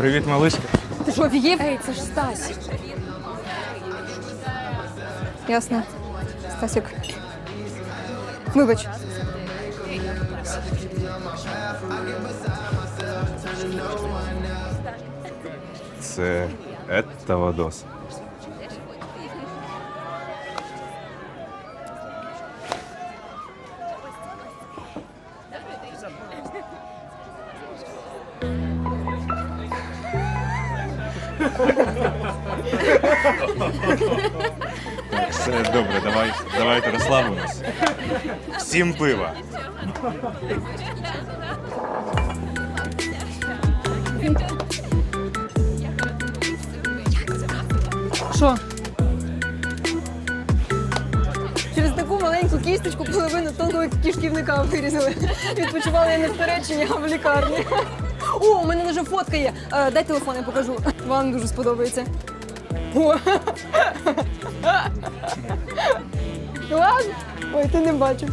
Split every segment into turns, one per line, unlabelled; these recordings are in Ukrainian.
Привіт, малишка.
Ти ж офігів?
Ей, це ж Стась.
Ясно. Стасік. Вибач.
Це Етта Вадос. Так, все добре, давай, давайте розслабимось. Всім пива.
Що? Через таку маленьку кісточку половину тонкого кишківника вирізали. Відпочивала я не в Туреччині, а в лікарні. О, у мене вже фотка є. Е, дай телефон, я покажу. Вам дуже сподобається. О. Ладно? Ой, ти не бачив.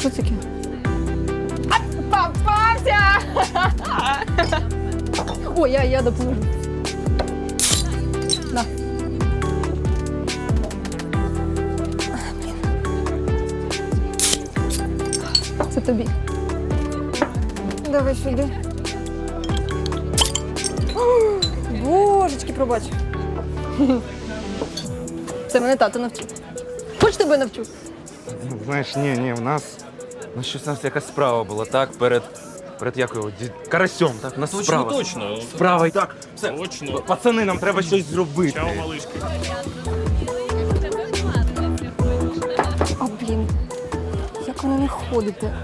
Що таке? А, Попався! О, я, я допоможу. Тобі. Давай сюди. Божечки, пробач. Це мене тато навчив. Хоч тебе навчу?
Ну, знаєш, ні, ні, в нас. У нас щось у нас якась справа була, так? Перед. Перед як його? Ді- Карасьом, так?
Точно,
справа.
точно.
Справа і так. Все.
Точно.
Пацани, нам треба щось зробити.
Чао, малишки.
А блін, як воно не ходите?